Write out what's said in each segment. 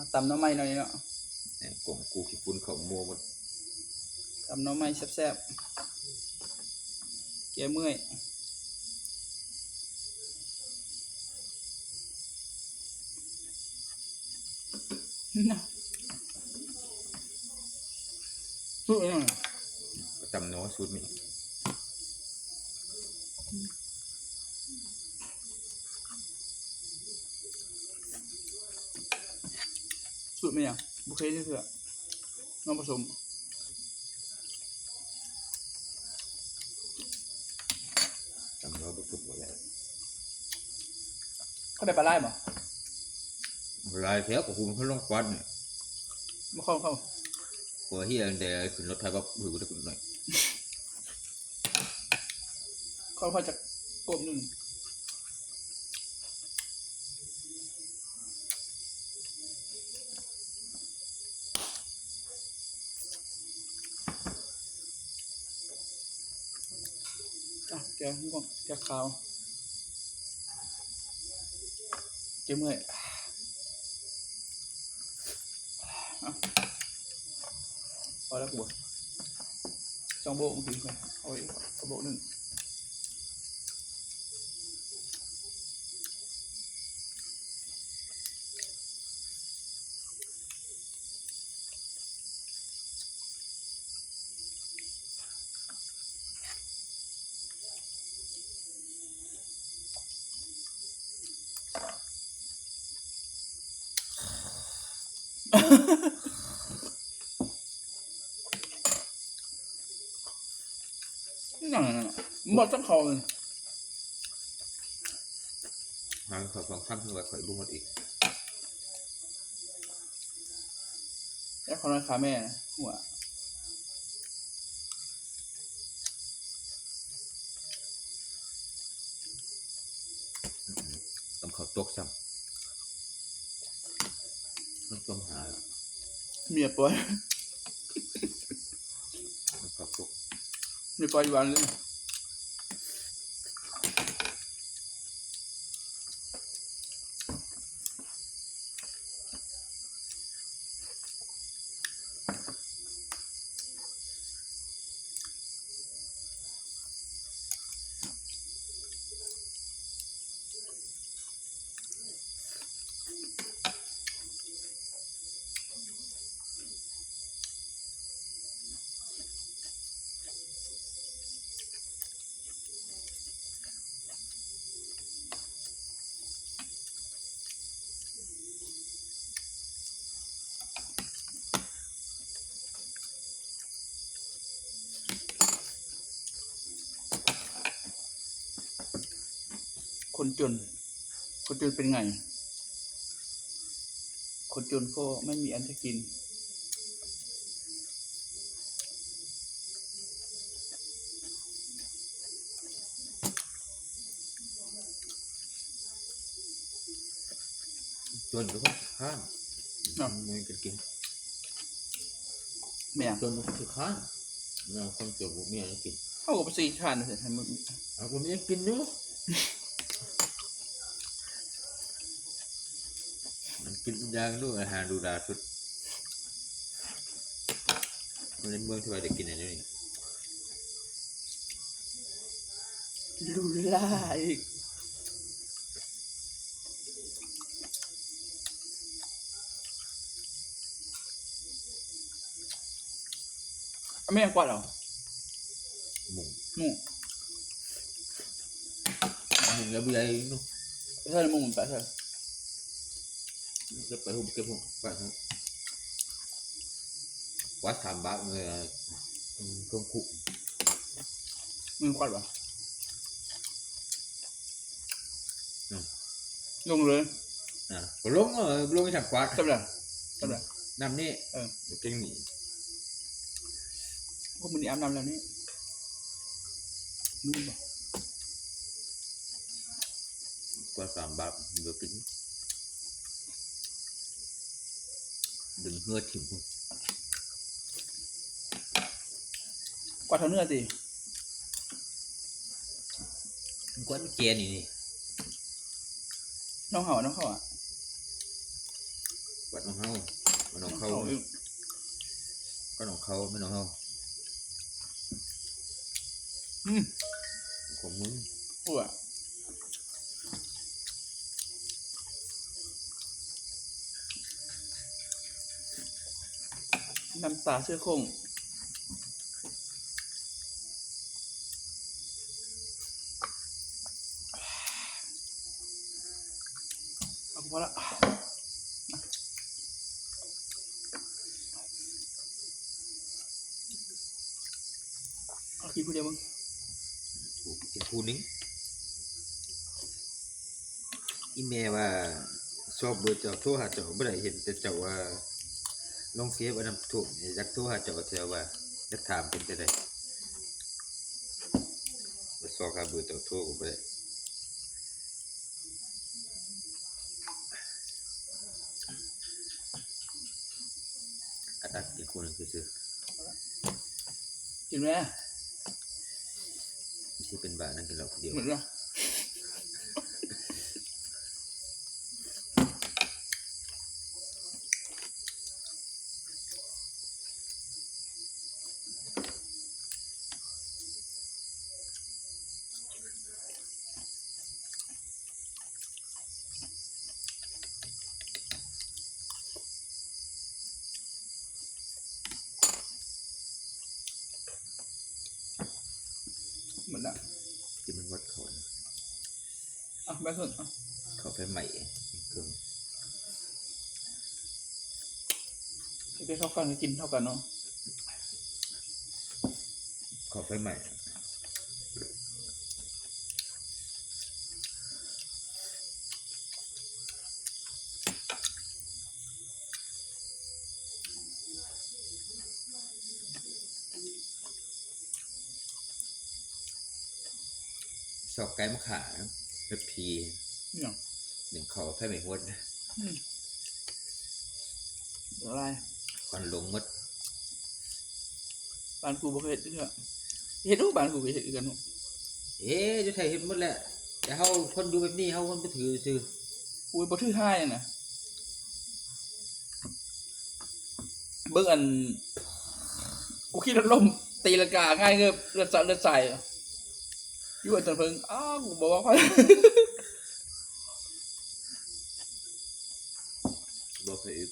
เอาตำหน้ำไม้หน่อยเนาะเนี่ยกลมกูขี้ฝุ่นเขามัวหมดตำหน้ำไม้แซ่บๆแก้เมื่อยน่ะสู้หน่อยจำน้อยสุดนี่ ตรไหมยังบุเคที่เถื่อน้องผสมจำน้อยบุกหมดแล้วเขาได้ปลาไล่บ่ลายแถวกับคุณเขาลงควันเนี่ยมาเข้าเข้าหัวเฮียเดี๋ยวขึ้นรถไทยว่าหือกูจะขึ้นหน่อยเข้าเข้าจากกลมหนึ่ง อะแกง่วงแกขาวเจ๊เมื่อยอะพอแล้วกูบ่สองโบกเมื่อกี้ไปเอาไว้เอาโบกหนึ่ง นั่นน่ะหมดต้องเขาเลยหางเขาสองข้ามขึ้นไปข่อยบุ้งหมดอีกแล้วเขาน้อยขาแม่นะหัวต้องเขาตกซ้ำต้องต้องหา เมียปล่อยต้องเขาตกเมียปล่อยอยู่วันเลย คนจน คนจนเป็นไง คนจนก็ไม่มีอันจะกิน จนก็ต้องข้ามเนาะมันกันกินแม่งจนก็ต้องข้ามเราคนเกี่ยวกับเมียจะกิน เข้ากับสี่ชาติเลยให้มึงเอาผมยังกินอยู่ มันกินยางด้วยอาหารดูดาสุดมันในเมืองที่ว่าจะกินอะไรนี่ลูล่าอีกเอาแม่งกวาดเหรอหมูหมู่หมูแล้วเบียร์นู่นไปเท่าไหร่หมู่มันไปเท่าไหร่ จะไปหุบเก็บหุบไปฮะวัดสามบาทเลยเครื่องคุมึงกวาดเหรอลงเลยอะก็ลงเออลงไปทางกวาดจำได้จำได้น้ำนี่เออเก่งนี่พวกมึงนี่อาบน้ำแล้วนี่มึงบอกกว่าสามบาทเดี๋ยวกิน ดึงเหือถิ่มพุ่นกวาดเท่าเนื้อสิกว่าเกียร์นี่นี่น้องเห่าน้องเขาอะวัดของเฮามันของเขาเขาอีกก็ของเขาไม่ของเฮาอืมของมึงพูดอะ น้ำตาเสื้อคงเอาพอละเอากินผู้เดียวมึงกูกินคูนึงอีเมว่าชอบเบอร์เจ้าโทรหาเจ้าบ่ได้เห็นแต่เจ้าว่า ลงเฟซว่านำถูกอยากโทรหาเจ้าเจ้าว่าจะถามเป็นจังได๋บ่ซอกหาเบอร์เจ้าโทรก็บ่ได้อัดอัดกินคูนึงซื่อกินไหมๆไม่ใช่เป็นบ้านั่งกินเหล้าคนเดียว นกันเหมือนละที่มันวัดเขาน่ะอะแม่ส่วนอะเขาไปใหม่เครื่องให้ได้เท่ากันก็กินเท่ากันเนาะเขาไปใหม่ อบไก่มะขาเป็นพีเนี่ยหนึ่งเขาไปใหม่หมดอะไรควันลงหมดบ้านกูบ่เคยเห็นเด้อเห็นรูปบ้านกูก็เห็นกันเนาะเอ๊ะจะไทยเห็นหมดแหละแต่เขาคนดูแบบนี้เขาคนไปถือซื้อกูบ่ถือท่ายอะนะเบิ่งอัน กูคิดว่าล่มตีลังกาง่ายเงือบเลือดสั่นเลือดใส่อะอ ยู่อันตนเพิ่งอ้าวกูบอกว่าค่อยบอกเคยอึก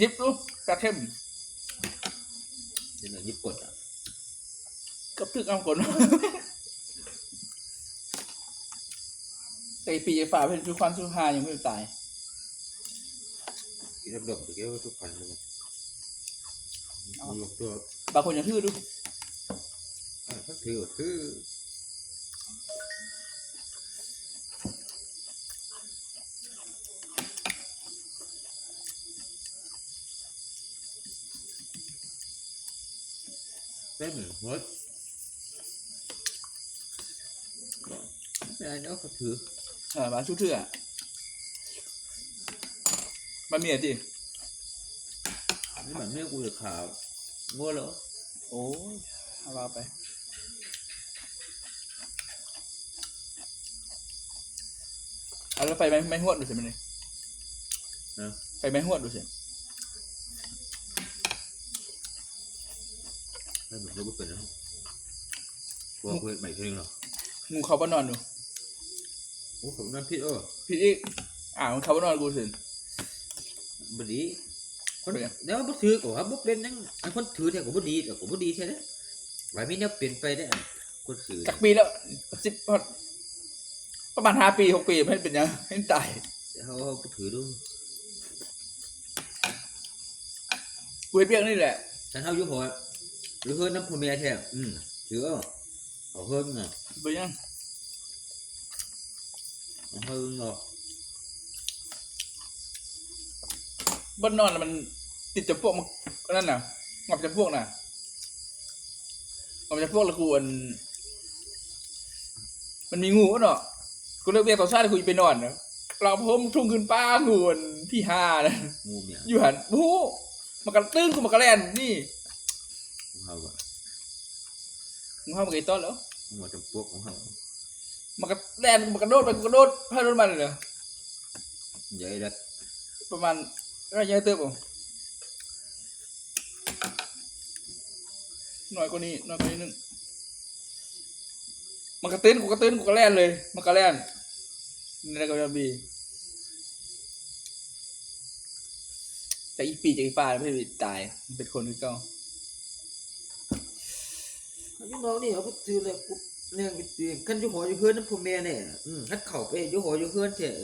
ยิบดูกระเข้มนี่นะญี่ปุ่นอะกับถึกเอาคนแต่อีปีฝ่าเป็นทุกความสุขหายังไม่ตายกินดำๆแต่แกว่าทุกคนเลยเอายกตัวบางคนยังทื่อดูอะเขา ถือถือเต็มหมดไม่ได้เนาะเขาถือเออบ้านชุดเถื่อมันมีอะไรดินี่มันไม่กูจะข่าวงัวเหรอโอ้ยเอาไป เอาแล้วไปไหมไม่หวดดูสิมันเลยนะ ไปไม่หวดดูสิไม่เหมือนเราก็เป็นนะกลัวเพื่อนใหม่ทีนึงเหรองูเขาบ้านนอนดูโอ้ผมนั่นพิษเออพี่อีกอ่ามันเขาบ้านนอนกูสิ บดีคนเป็นไง เดี๋ยวบ่ถือก็ว่าบ่เป็นนังอันคนถือแท้ก็บ่ดีแต่ก็บ่ดีแท้เด้ไว้มีแนวเปลี่ยนไปได้อันคนถือจากปีแล้วสิบ ประมาณห้าปีหกปีไม่เป็นยังไม่ตายเฮาเอาไปถือดูกูเห็นเพียงนี่แหละฉันเฮาอยู่หัวหรือเฮือนน้ำพ่อแม่แท้อืมถือเอาเอาเฮือนน่ะไปยังเอาเฮือนเนาะบ้านนอนน่ะมันติดจำพวกมันนั่นน่ะงับจำพวกน่ะงับจำพวกแล้วกูอันมันมีงูเนาะ กูเลิกเรียนต่อชาติกูไปนอนเนาะเราพมทุ่งขึ้นป้างูอันที่ห้านะงูเมียอยู่หันโอ้โหมันกระตื้นกูมันกระแลนนี่ของเฮาอะมึงเข้ามาไกลต้นแล้วงูจำพวกของเฮามันกระแลนกูมันกระโดดไปกูกระโดดพาโดนมันเลยเหรอใหญ่ดัดประมาณก็เยอะเติบผมน้อยกว่านี้น้อยกว่านี้นึงมันกระตื้นกูกระตื้นกูกระแล่นเลย มันกระแล่นนี่ แหละก็จะบีจากอีปีจากอีฟ้าไม่ได้ตาย เป็นคนที่เก่าพี่น้องนี่เขาไปซื้อเลยเนี่ยไปซื้อคันอยู่หออยู่เฮือนนำพ่อแม่เนี่ยอืมคัดเข่าไปอยู่หออยู่เฮือนเถอะ